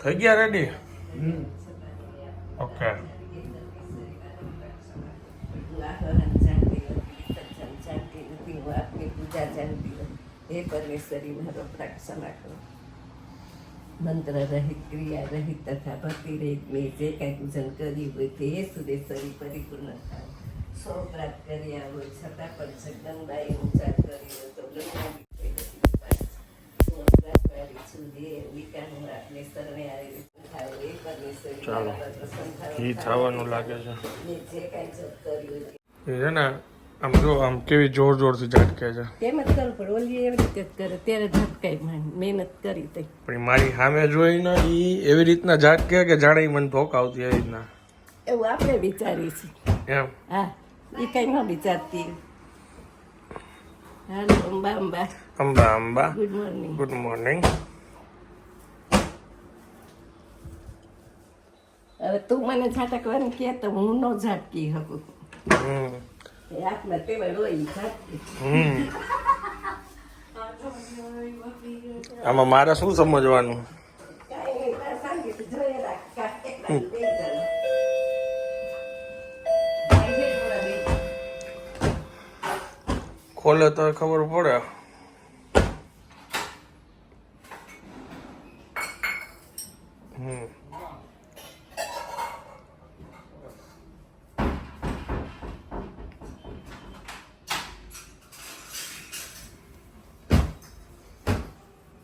થઈ ગયા ready okay હે પરમેશ્વરી મારો પ્રાર્થના કરો મંત્ર રહિત ક્રિયા રહિત તથા ભક્તિ રહિત મેં જે કાંઈ પૂજન કર્યું હોય તે હે સુરેશ્વરી પરિપૂર્ણ થાય સો પ્રાપ્ત કર્યા હોય છતાં પણ જગદંબાએ ઉચ્ચાર કર્યો તો ચાલો. ઘી થવાનું લાગે છે. એ છે ને આમ જો આમ કેવી જોર જોરથી ઝટકે છે. તેમ જ કરવું પડે ઓલી એવી રીતે જ કરે ત્યારે ઝટકાય મહેનત કરી તઈ પણ મારી સામે જોઈને એ એવી રીતના ઝાટકે કે જાણે મને ધોક આવતી એવી રીતના? એવું આપણે વિચારીએ છીએ. એમ? હા એ કઈ ન વિચારતી. હાલો Amba Amba. Amba Amba. Good morning good morning હવે તું મને ઝાટકવાનું કહે તો હું ન ઝાટકી શકું. હમ. એ હાથમાં તેમાં રોઈ ઝાટકી. હમ. આમાં મારે શું સમજવાનું. ખોલે તો ખબર પડે. હમ.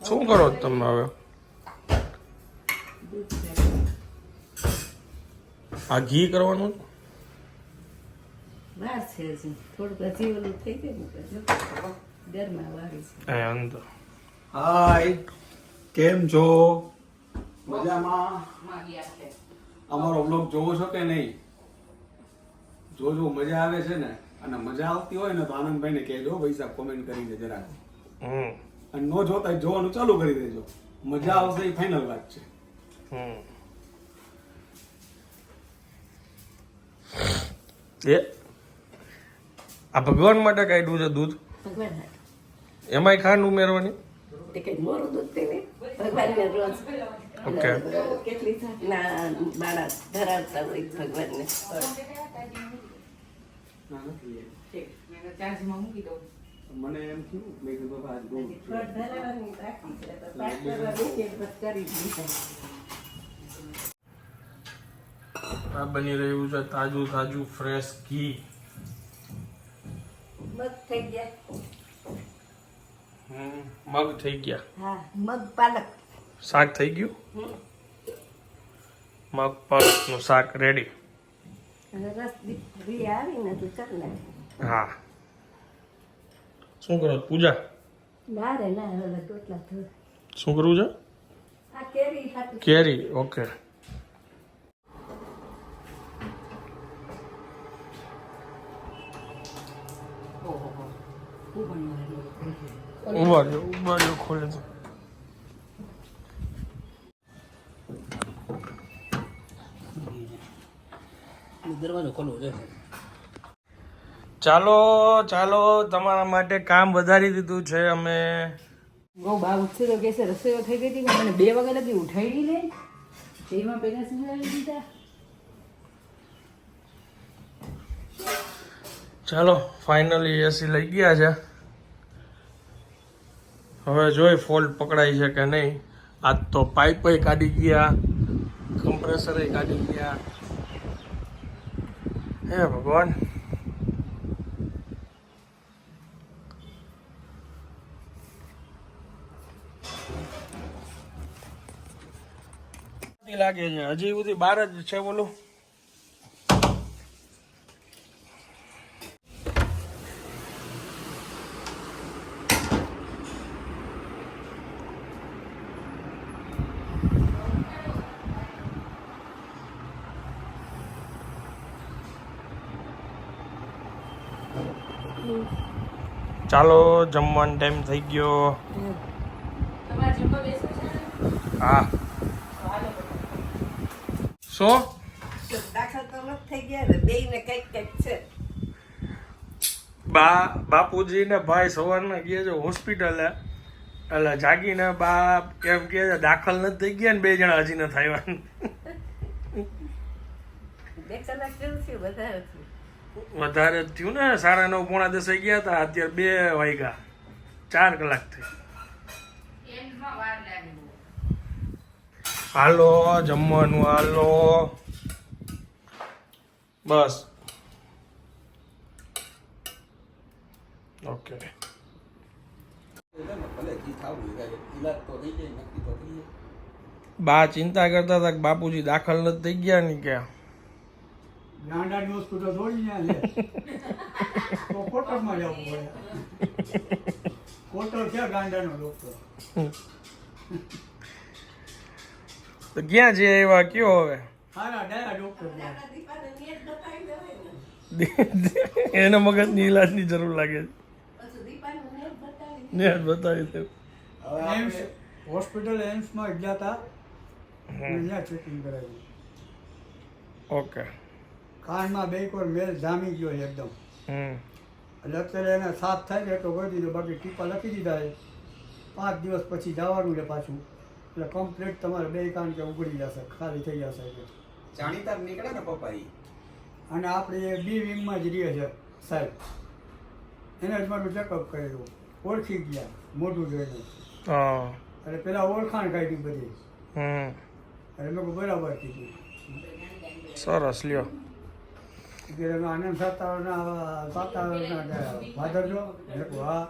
શું કરો તમે હવે આ ઘી કરવાનું ને હાય કેમ છો મજામાં અમારો બ્લોગ જોવો છો કે નહીં જોજો મજા આવે છે ને અને મજા આવતી હોય ને તો આનંદભાઈને કહેજો પૈસા કોમેન્ટ કરીને જરા હમ અને નો જોતા જોવાનું ચાલુ કરી દેજો. મજા આવશે એ ફાઇનલ વાત છે. એ આ ભગવાન માટે કાઢ્યું છે દૂધ? ભગવાન એમાંય ખાંડ ઉમેરવાની? તે કઈ મોરું દૂધ પીવે ભગવાનને રોજ. ઓકે. કેટલી જાતના માણસ ધરાવતા હોય ભગવાનને. મને એમ થયું મેં કીધું બાબા આજ બહુ. આ બની રહ્યું છે તાજું તાજું ફ્રેશ ઘી. મગ થઈ ગયા? હમ, મગ થઈ ગયા. હા મગ પાલક. શાક થઈ ગયું? મગ પાલકનું શાક રેડી અને રસ રી આવીને તો કરી નાખે હા. શું કરો? છો? પૂજા? રે ના હવે ટોટલા થોડા શું કરવું છે? આ કેરી કેરી ઓકે. ઊભા રહ્યો ઊભા રહ્યો ખોલે તો. દરવાજો ખોલવો છે ચાલો ચાલો તમારા માટે કામ વધારી દીધું છે અમે. બહુ બા ઉઠશે તો કેસે રસોઈઓ થઈ ગઈ હતી મને બે વાગ્યા લગી ઉઠાડી લે તેમાં પહેલા સુધારી દીધા. ચાલો ફાઇનલી એસી લઈ ગયા છે. હવે જોઈ ફોલ્ટ પકડાય છે કે નહીં. આજ તો પાઇપય કાઢી ગયા કમ્પ્રેસરે કાઢી ગયા. હે ભગવાન. લાગે છે. હજી સુધી બાર જ છે બોલું. ચાલો જમવાનો ટાઈમ થઈ ગયો. હા. શું? દાખલ તો થઈ ગયા ને કંઈક કંઈક છે બા બાપુજી ને ભાઈ સવારના ગયા છે હોસ્પિટલે એટલે જાગીને બાપ એમ કે દાખલ નથી થઈ ગયા ને બે જણા હજી નથી થયું વધારે થયું ને, સાડા નવ પોણા દસ ગયા હતા, અત્યારે બે વાગ્યા, ચાર કલાક થઈ એન્ડમાં વાર લાગે બહુ. હાલો જમવાનું હાલો. બસ. ઓકે. બા ચિંતા કરતા હતા કે બાપુજી દાખલ નથી થઈ ગયા ને ક્યાં? હોસ્પિટલ કોટરમાં જવું પડે. Coater ગાંડાનો doctor? તો ક્યાં છે એવા કયો હવે? એને મગજની ઈલાજની જરૂર લાગે છે. ને બતાવી દે. એમ્સ હોસ્પિટલ એમ્સમાં ગયા હતા અહીંયા ચેકિંગ કરાવ્યું ઓકે. કાનમાં બે કોર મેલ જામી ગયો છે એકદમ. હમ. એટલે અત્યારે એને સાફ થાય ને તો કરી દીધો બાકી ટીપા લખી દીધા છે. પાંચ દિવસ પછી જવાનું છે પાછું. એટલે કમ્પ્લીટ તમારે બે કાન કે ઉગડી જશે ખાલી થઈ જશે એટલે જાણીતા નીકળે ને પપ્પા એ અને આપણે એ બી વિંગમાં જ રહીએ છે સાહેબ. એને જ મારું ચેકઅપ કરેલું ઓળખી ગયા મોઢું જોઈને. હા. એટલે પેલા ઓળખાણ કાઢી બધી. હમ. એટલે મેં બરાબર કીધું. સરસ લ્યો. કે તમે આનંદ સાતાવરના સાતાવરના ફાધર મેં કહ્યું હા.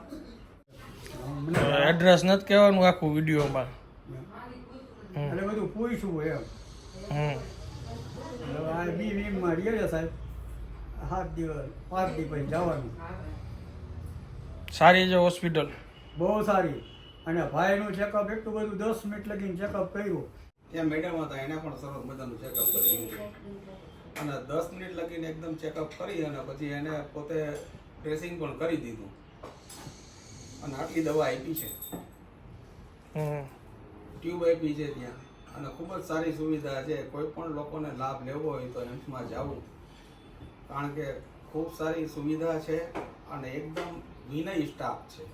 એડ્રેસ નથી કહેવાનું આખું વિડીયોમાં. એટલે બધું પૂછવું એમ. આ બી વિંગમાં રહીએ છે સાહેબ. સાત દિવસ પાંચ દિવસ જવાનું. સારી છે હોસ્પિટલ. બહુ સારી. અને ભાઈનું ચેકઅપ એટલું બધું દસ મિનિટ લગીને ચેકઅપ કર્યું. ત્યાં મેડમ હતા એને પણ સરસ મજાનું ચેકઅપ કરી અને દસ મિનિટ લગીને એકદમ ચેકઅપ કરી અને પછી એને પોતે ડ્રેસિંગ પણ કરી દીધું. અને આટલી દવા આપી છે. હમ. ટ્યુબ આપી છે ત્યાં. અને ખૂબ જ સારી સુવિધા છે. કોઈ પણ લોકોને લાભ લેવો હોય તો એમ્સમાં જવું કારણ કે ખૂબ સારી સુવિધા છે અને એકદમ વિનય સ્ટાફ છે.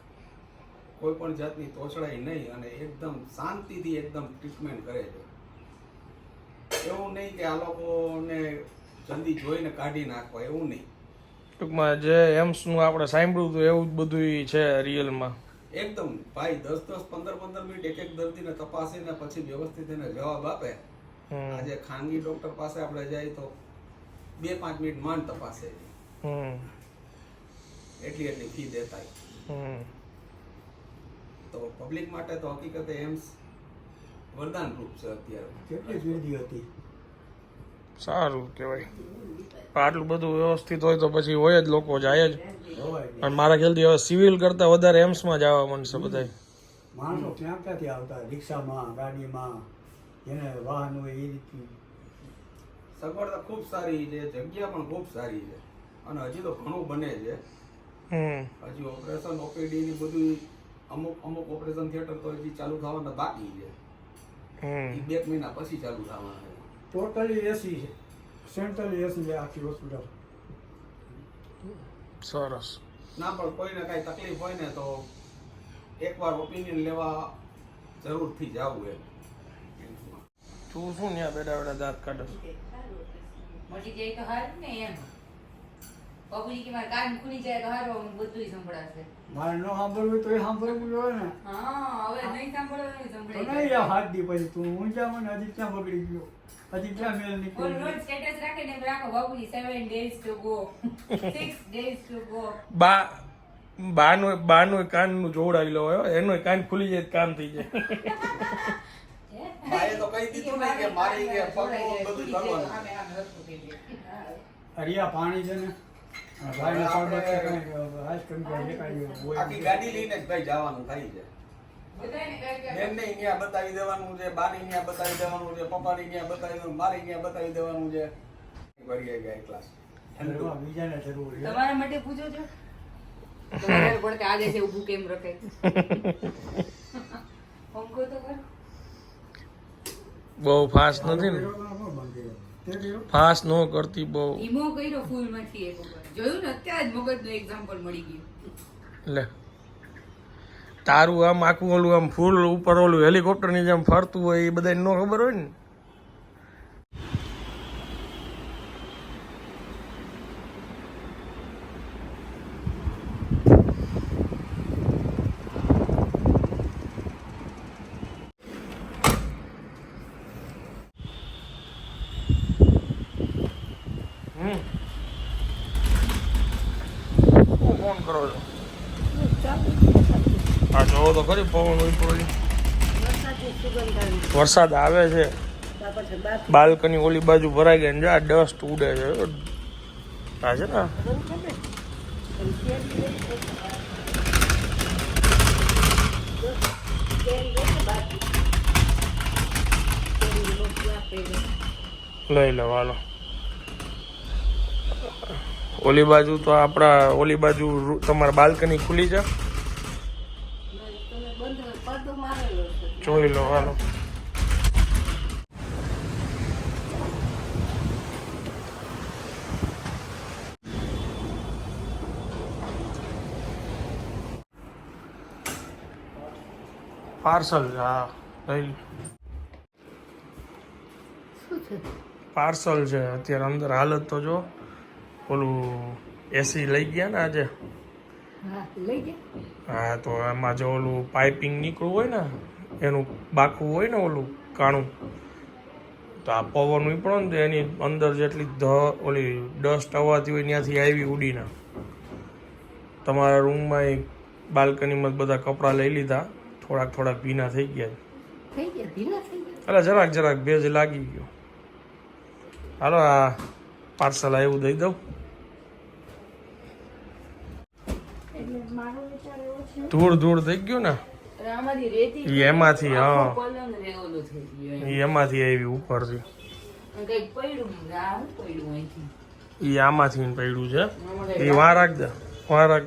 કોઈ પણ જાતની તોછડાઈ નહીં અને એકદમ શાંતિથી એકદમ ટ્રીટમેન્ટ કરે છે. એવું નહીં કે આ લોકોને જલ્દી જોઈને કાઢી નાખવા, એવું નહીં. ટૂંકમાં જે એમ્સનું આપણે સાંભળ્યું હતું, એવું જ બધું છે રિયલમાં એકદમ ભાઈ દસ દસ પંદર પંદર મિનિટ એક એક દર્દીને તપાસીને પછી વ્યવસ્થિત એને જવાબ આપે. આજે ખાનગી ડોક્ટર પાસે આપણે જઈએ તો બે પાંચ મિનિટ માંડ તપાસે. એટલી એટલી ફી દેતા તો પબ્લિક માટે તો હકીકતે એમ્સ વરદાન રૂપ છે અત્યારે. કેટલી જ હતી? સારું કહેવાય. આટલું બધું વ્યવસ્થિત હોય તો પછી હોય જ લોકો જાય જ. હોય અને મારા ખ્યાલથી હવે સિવિલ કરતાં વધારે એમ્સમાં જવા મળશે બધા માણસો ક્યાં ક્યાંથી આવતા? રિક્ષામાં ગાડીમાં એને વાહન હોય એ રીતનું. સગવડતા ખૂબ સારી છે જગ્યા પણ ખૂબ સારી છે. અને હજી તો ઘણું બને છે. હમ. હજી ઓપરેશન ઓપીડી ની બધું અમુક અમુક ઓપરેશન થિયેટર તો હજી ચાલુ થવાના બાકી છે. હમ. બે મહિના પછી ચાલુ થવાના છે. ટોટલી એસી છે સેન્ટ્રલી એસી છે આખી હોસ્પિટલ સરસ. ના પણ કોઈને કાંઈ તકલીફ હોય ને તો એકવાર ઓપિનિયન લેવા જરૂરથી જવું એમ. તું શું ત્યાં બેઠા બેડા દાંત કાઢે મટી જાય તો હાર ને એમ. પબ્લિકમાં કાન ખુલી જાય તો હારો બધું સંભળાશે. મારે ન સાંભળવું તો એ સાંભળવું જોઈએ ને. હા હવે નહીં સાંભળવાનું તો નહીં હાથ દી પછી તું. ઊંચા મને હજી ક્યાં બગડી ગયો. હજી ક્યાં મેલ નીકળ્યો નીકળ્યો રોજ સ્ટેટસ રાખે ને રાખો Babuji 7 days to go 6 days to go બા બાનું બાનું કાનનું જોવડાવી લો હોય એનો કાન ખુલી જાય કામ થઈ જાય. મારે તો કહી દીધું ને કે મારી કે બધું કરવાનું. હરિયા પાણી છે ને આખી ગાડી લઈને જ ભાઈ જવાનું થાય છે. બેન અહીંયા બતાવી દેવાનું છે બાની અહીંયા બતાવી દેવાનું છે પપ્પાની અહીંયા બતાવી દેવાનું મારી અહીંયા બતાવી દેવાનું છે. ભરી ગયા ક્લાસ બીજાને જરૂર તમારા માટે પૂછો છો? તો વધારે આજે છે ઊભું કેમ રખાય? પંખો તો કર. બહુ ફાસ્ટ નથી ને? ફાસ્ટ ન કરતી બહુ. ઈમો કર્યો ફૂલમાંથી એક જોયું ને, અત્યારે જ મગજનું એક્ઝામ્પલ મળી ગયું. લે. તારું આમ આખું ઓલું આમ ફૂલ ઉપર ઓલું હેલિકોપ્ટરની જેમ ફરતું હોય, એ બધાને ન ખબર હોય ને હમ શું ફોન કરો છો આ જોવો તો ખરી પવન ઉપરો વરસાદ આવે છે. બાલ્કની ઓલી બાજુ ભરાઈ ગઈ ને જો આ ડસ્ટ ઉડે છે. આ છે ને લઈ લો હાલો. ઓલી બાજુ તો આપણા ઓલી બાજુ તમારા બાલ્કની ખુલી છે? જોઈ લો હાલો પાર્સલ છે હા લઈ પાર્સલ છે અત્યારે અંદર હાલત તો જો ઓલું એસી લઈ ગયા ને આજે હા હા તો એમાં જો ઓલું પાઇપિંગ નીકળવું હોય ને એનું બાકું હોય ને ઓલું કાણું તો આ પવન ઉપડો ને તો એની અંદર જેટલી ધ ઓલી ડસ્ટ આવવાથી હોય ત્યાંથી આવી ઉડીને. તમારા રૂમમાં બાલ્કનીમાં બધા કપડાં લઈ લીધા થોડાક થોડાક ભીના થઈ ગયા થઈ ગયા ભીના થઈ ગયા? એટલે જરાક જરાક ભેજ લાગી ગયો. હાલો આ પાર્સલ આવ્યું દઈ દઉં. એટલે મારો વિચાર એવો છે. ધૂળ ધૂળ થઈ ગયું ને? એમાંથી હા. એમાંથી આવી ઉપરથી. ઈ આમાંથી પડ્યું છે. એ વાં રાખ વાં રાખ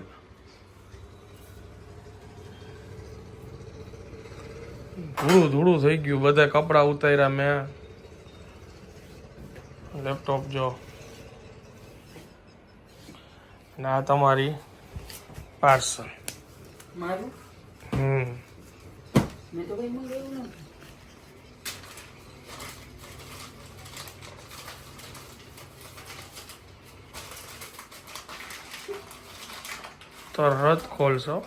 ધૂળું ધૂળું થઈ ગયું બધા કપડાં ઉતાર્યા મેં. લેપટોપ જો. ને તમારી પાર્સલ મારું? મેં તો કંઈ મંગાવ્યું નથી તરત ખોલશો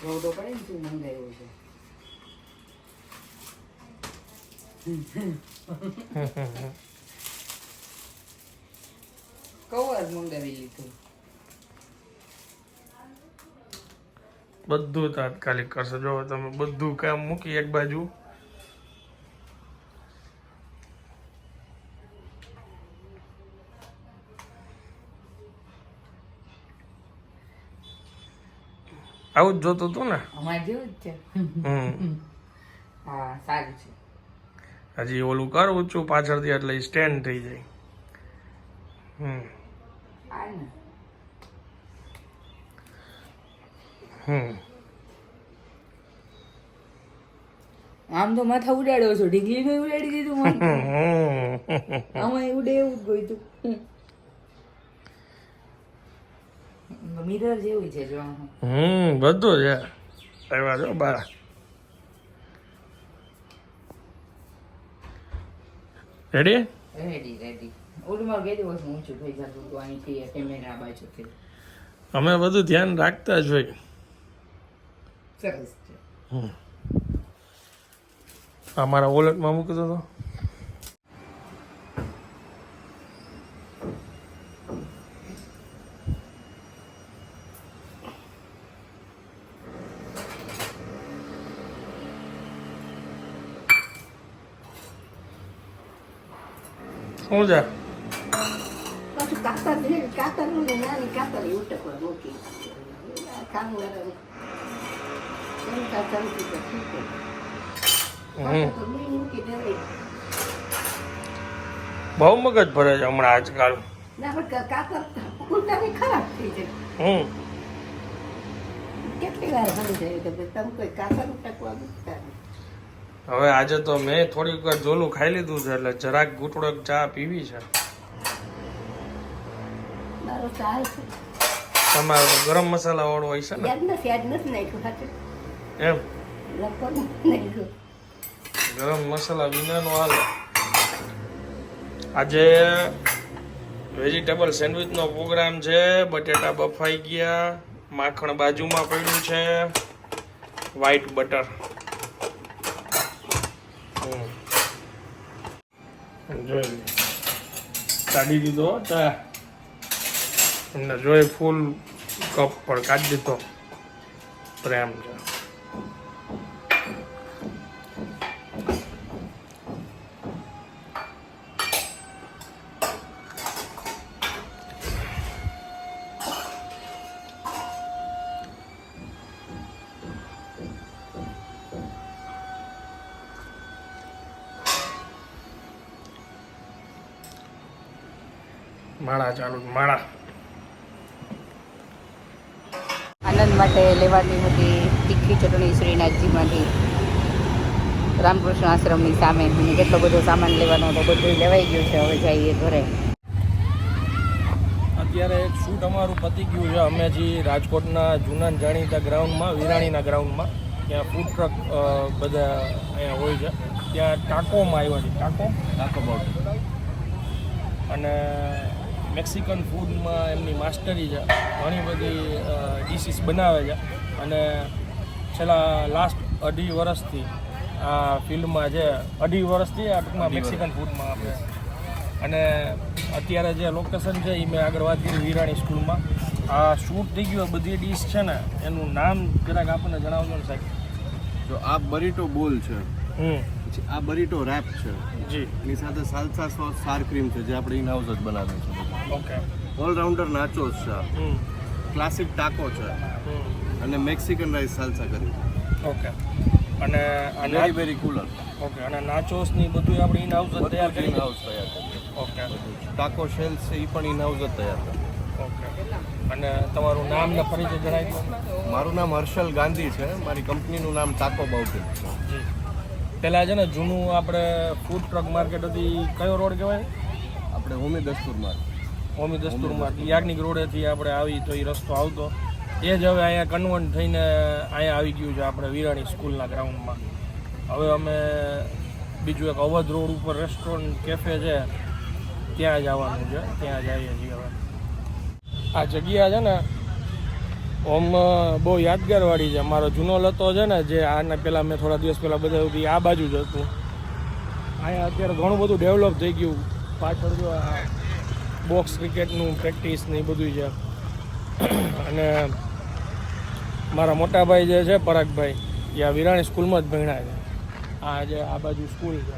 જોવું તો પડે ને શું મંગાવ્યું છે કવર મંગાવી લીધું બધું તાત્કાલિક કરશો. જો તમે બધું કામ મૂકી એક બાજુ. આવું જ જોતું હતું ને? અમારે જેવું જ છે. હમ. હા સારું છે. હજી ઓલું કરું છું પાછળથી એટલે સ્ટેન્ડ થઈ જાય. હમ. આમ તો માથા ઉડાડ્યો છો. ઢીંગલી નો ઉડાડી દીધું આમાં ઉડે એવું જ ગોઈતું મિરર જેવું છે જો. હમ બધું છે. આવ્યા જો બારા રેડી રેડી રેડી ઓલું મારું દિવસ ઊંચું થઈ જતું હતું અહીંથી કેમેરા બાજુથી અમે બધું ધ્યાન રાખતા જ હોય. સરસ છે. અમારા વોલેટમાં મૂકતો હતો તો. શું છે બહુ મગજ ભરે છે હમણાં આજકાલ. હમ. હવે આજે તો મેં થોડીક વાર જોલું ખાઈ લીધું છે એટલે જરાક ઘૂંટડક ચા પીવી છે. તમારો ગરમ મસાલા વાળો હોય છે ને? એમ? ગરમ મસાલા વિનાનો હાલ. આજે વેજીટેબલ સેન્ડવિચનો પ્રોગ્રામ છે. બટેટા બફાઈ ગયા. માખણ બાજુમાં પડ્યું છે. White butter. જોઈ કાઢી દીધો, ચા. એમને જોઈ ફૂલ કપ પણ કાઢી દીધો. પ્રેમ છે. રામકૃષ્ણ આશ્રમની સામે અને કેટલો બધો સામાન લેવાનો હતો બધું લેવાઈ ગયું છે હવે જઈએ ઘરે. અત્યારે શૂટ અમારું પતી ગયું છે. અમે જે રાજકોટના જૂના જાણીતા ગ્રાઉન્ડમાં વિરાણીના ગ્રાઉન્ડમાં ત્યાં ફૂડ ટ્રક બધા અહીંયા હોય છે. ત્યાં ટાકોમાં આવ્યા છે. ટાકો? ટાકો અને મેક્સિકન ફૂડમાં એમની માસ્ટરી છે. ઘણી બધી ડિશિસ બનાવે છે. અને છેલ્લા લાસ્ટ અઢી વર્ષથી આ ફિલ્ડમાં જે અઢી વર્ષથી આ ટૂંકમાં મેક્સિકન ફૂડમાં આપણે. અને અત્યારે જે લોકેશન છે એ મેં આગળ વાત કરી વિરાણી સ્કૂલમાં. આ શૂટ થઈ ગયું બધી ડીશ છે ને એનું નામ જરાક આપણને જણાવજો ને સાહેબ. જો આ બરીટો બોલ છે. પછી આ બરીટો રેપ છે. જી. એની સાથે સાલસા સોસ સાર ક્રીમ છે જે આપણે ઇન હાઉસ જ બનાવીએ છીએ ઓકે. ઓલરાઉન્ડર નાચોસ છે. ક્લાસિક ટાકો છે. અને મેક્સિકન રાઈસ સાલસા કરી. ઓકે. અને વેરી વેરી કુલર ઓકે અને નાચોસની બધું આપણે ઇન હાઉસ જ તૈયાર કરી હાઉસ તૈયાર કરીએ ઓકે ટાકો શેલ્સ છે એ પણ ઇન હાઉસ જ તૈયાર કરી ઓકે અને તમારું નામ ને પરિચય જણાવી દો. મારું નામ હર્ષલ ગાંધી છે. મારી કંપનીનું નામ ટાકો બાઉટેલ છે પહેલાં છે ને જૂનું આપણે ફૂડ ટ્રક માર્કેટ હતી કયો રોડ કહેવાય? આપણે હોમી દસ્તુરમાં હોમી દસ્તુરમાં યાજ્ઞિક રોડેથી આપણે આવી તો એ રસ્તો આવતો. એ જ હવે અહીંયા કન્વર્ટ થઈને અહીંયા આવી ગયું છે આપણે વિરાણી સ્કૂલના ગ્રાઉન્ડમાં હવે અમે બીજું એક અવધ રોડ ઉપર રેસ્ટોરન્ટ કેફે છે, ત્યાં જવાનું છે. ત્યાં જઈએ છીએ હવે. આ જગ્યા છે ને ઓમ બહુ યાદગારવાળી છે. મારો જૂનો લતો છે ને, જે આના પહેલાં મેં થોડા દિવસ પહેલાં બધા કે આ બાજુ જ હતું. અહીંયા અત્યારે ઘણું બધું ડેવલપ થઈ ગયું. પાછળ જો બોક્સ ક્રિકેટનું પ્રેક્ટિસ ને એ બધું છે. અને મારા મોટાભાઈ જે છે પરાગભાઈ એ આ વિરાણી સ્કૂલમાં જ ભણ્યા છે. આ જે આ બાજુ સ્કૂલ છે.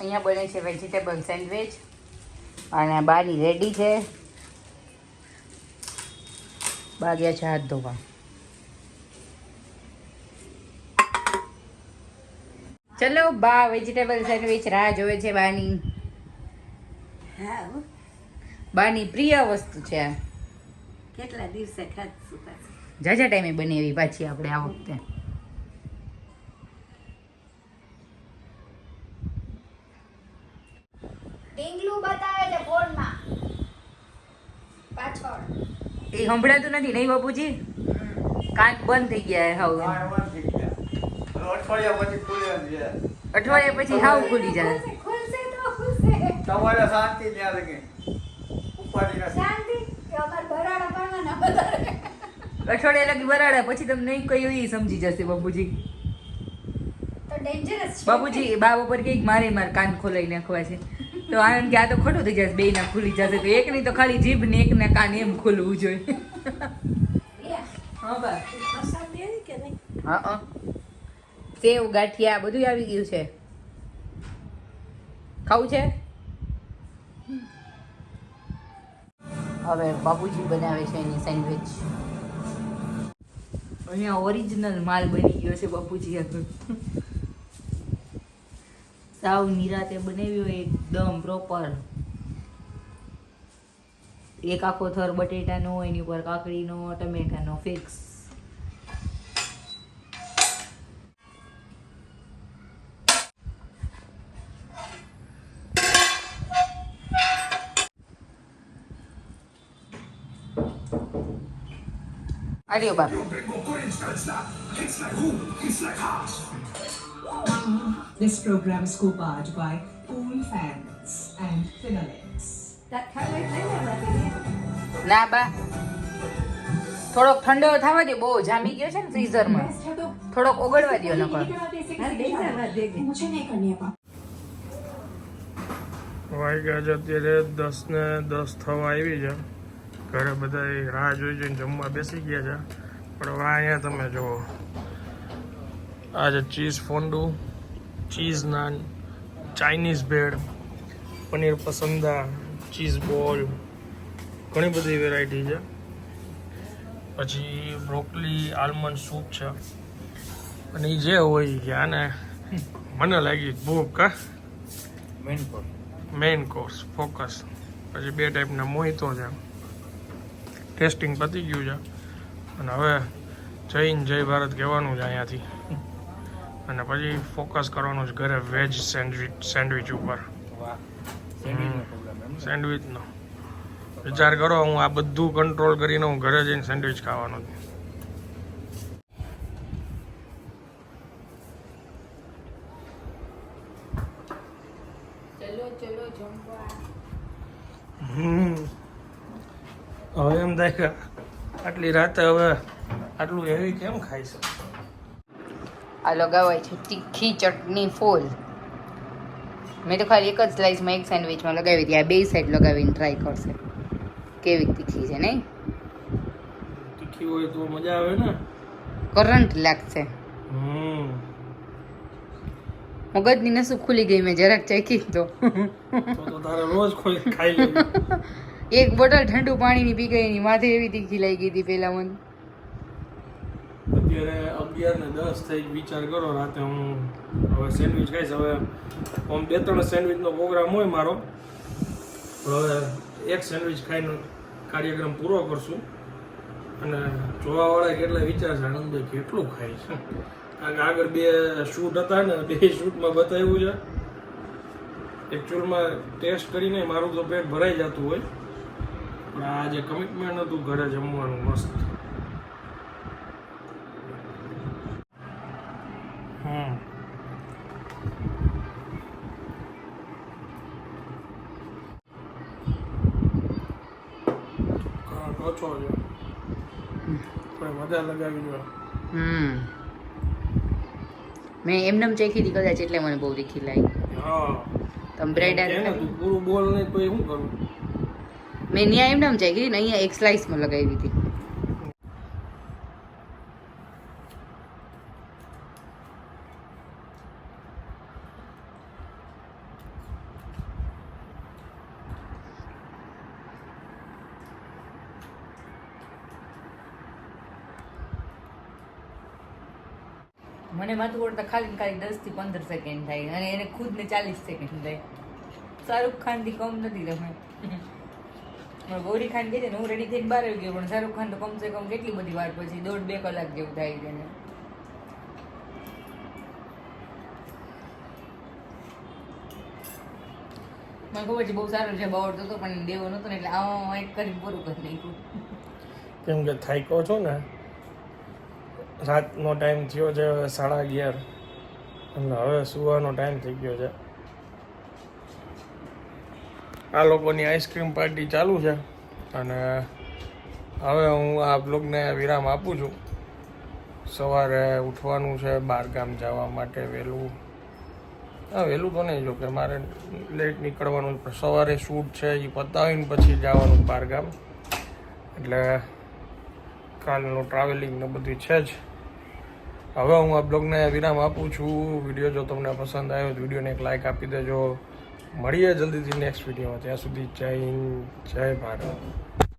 અહીંયા બને છે વેજીટેબલ સેન્ડવિચ અને બારી રેડી છે. બાગ્યા છે હાથ ધોવા. ચલો બા વેજીટેબલ સેન્ડવિચ રાહ જોવે છે બાની. હા બાની પ્રિય વસ્તુ છે. આ કેટલા દિવસે ખાધું જાજા ટાઈમે બની એવી પાછી આપણે આ વખતે. ઢીંગલું બતાવે છે ફોનમાં પાછળ. એ સંભળાતું નથી નહીં બાપુજી? કાન બંધ થઈ ગયા હાવ અઠવાડિયા પછી હાવ ખુલી જાય. ખુલશે તો ખુલશે. તમારે શાંતિ ત્યાં લગી. ઉપાધિ શાંતિ? કે અમાર ભરાડા પાડવાના વધારે અઠવાડિયા લગી બરાડા પછી તમને નહીં કહ્યું એ સમજી જશે બાપુજી. તો ડેન્જરસ છે. બાપુજી બા ઉપર કંઈક મારે મારે કાન ખોલાઈ નાખવા છે. તો આનંદ કે આ તો ખોટું થઈ જશે બે ના ખુલી જશે. તો એક ની તો ખાલી જીભ ને એક ના કાન એમ ખોલવું જોઈએ. હા બા. હા સેવ ગાંઠિયા બધું આવી ગયું છે. ખાવું છે? હવે બાપુજી બનાવે છે એની સેન્ડવિચ. અહીંયા ઓરિજિનલ માલ બની ગયો છે બાપુજી આગળ. સાવ નિરાતે બનાવ્યો એકદમ પ્રોપર એક આખો થર બટેટાનો એની ઉપર કાકડીનો, ટમેટાનો ફિક્સ આડિયો બાપ This program is co-barred by Cool Fans and Finalex. ના બા. થોડોક ઠંડો થવા દે બહુ જામી ગયો છે ને ફ્રીઝરમાં થોડોક ઓગળવા દો નકર. વાઈ ગયા છે અત્યારે દસ ને દસ થવા આવી છે. ઘરે બધા રાહ જોઈ જોઈને જમવા બેસી ગયા છે. પણ હવે અહીંયા તમે જુઓ. આજે cheese fondue cheese naan Chinese bhel paneer pasanda cheese ball ઘણી બધી વેરાયટી છે. પછી બ્રોકલી આલમંડ સૂપ છે. અને એ જે હોય કે આને મને લાગી ભૂખ કા. Main course main course focus પછી બે ટાઈપના મોહિતો છે. ટેસ્ટિંગ પતી ગયું છે. અને હવે જઈને જય ભારત કહેવાનું છે અહીંયાથી. અને પછી ફોકસ કરવાનું છે ઘરે વેજ સેન્ડવિચ સેન્ડવિચ ઉપર? સેન્ડવિચનો વિચાર કરો હું આ બધું કંટ્રોલ કરીને હું ઘરે જઈને સેન્ડવિચ ખાવાનો છું ચલો ચલો જમવા હમ હવે એમ થાય કે આટલી રાતે હવે આટલું હેવી કેમ ખાઈ છે? આ લગાવાય છે તીખી ચટણી ફૂલ. મેં તો ખાલી એક જ સ્લાઇસમાં એક સેન્ડવિચમાં લગાવી હતી. આ બે સાઈડ લગાવીને ટ્રાય કરશે. કેવી તીખી છે નહીં? તીખી હોય તો મજા આવે ને. કરંટ લાગશે. હમ. મગજની નસું ખુલી ગઈ મેં જરાક ચાખી તો. તારે રોજ ખોઈ ખાઈ લેવી. એક બોટલ ઠંડુ પાણીની પી ગઈ માથે એવી તીખી લાગી હતી પેલા મને. અત્યારે અગિયાર ને દસ થઈ વિચાર કરો, રાતે હું હવે સેન્ડવિચ ખાઈશ. હવે આમ બે ત્રણ સેન્ડવિચનો પ્રોગ્રામ હોય મારો હવે એક સેન્ડવિચ ખાઈને કાર્યક્રમ પૂરો કરશું. અને જોવાવાળા કેટલા વિચાર છે, આનંદભાઈ કેટલું ખાય છે? કારણ કે આગળ બે શૂટ હતા ને, બે શૂટમાં બતાવ્યું છે. એકચ્યુઅલમાં ટેસ્ટ કરીને મારું તો પેટ ભરાઈ જતું હોય. પણ આ જે કમિટમેન્ટ હતું ઘરે જમવાનું મસ્ત. હમ. ઓછો છે પણ મજા લગાવી જોઈએ હમ. મેં એમનેમ ચેખી હતી કદાચ એટલે મને બહુ તીખી લાગી. હા. તમે બ્રેડ પૂરું બોલ નહીં તો શું કરું? મેં ત્યાં એમનેમ જાય હતી ને અહીંયા એક સ્લાઇસમાં લગાવી હતી. મને માથું ઓળતા ખાલી ખાલી દસથી પંદર સેકન્ડ થાય અને એને ખુદ ને ચાલીસ સેકન્ડ થાય. શાહરુખ ખાનથી કમ નથી પણ ગૌરી ખાન કહે છે હું રેડી થઈને બહાર આવી ગયો, પણ શાહરુખ ખાન તો કમસે કમ કેટલી બધી વાર પછી દોઢ બે કલાક જેવું થાય છે ને. મને ખબર છે બહુ સારો છે આવડતો હતો, પણ દેવો નતો ને એટલે આવો એક કરીને પૂરું કરી નાખ્યું. કેમ કે થાક્યો છો ને, રાતનો ટાઈમ થયો છે સાડા અગિયાર. એટલે હવે સુવાનો ટાઈમ થઈ ગયો છે. આ લોકોની આઈસ્ક્રીમ પાર્ટી ચાલુ છે. અને હવે હું આ બ્લોગને વિરામ આપું છું. સવારે ઉઠવાનું છે બહાર ગામ જવા માટે વહેલું. હા, વહેલું તો નહીં, જો કે મારે લેટ નીકળવાનું. પણ સવારે શૂટ છે એ પતાવીને પછી જવાનું બહાર ગામ. એટલે કાલનું ટ્રાવેલિંગ ને બધું છે જ. હવે હું આ બ્લોગને વિરામ આપું છું. વીડિયો જો તમને પસંદ આવ્યો તો વિડીયોને એક લાઇક આપી દેજો. મળીએ જલ્દીથી નેક્સ્ટ વિડીયોમાં ત્યાં સુધી જય હિન્દ જય ભારત.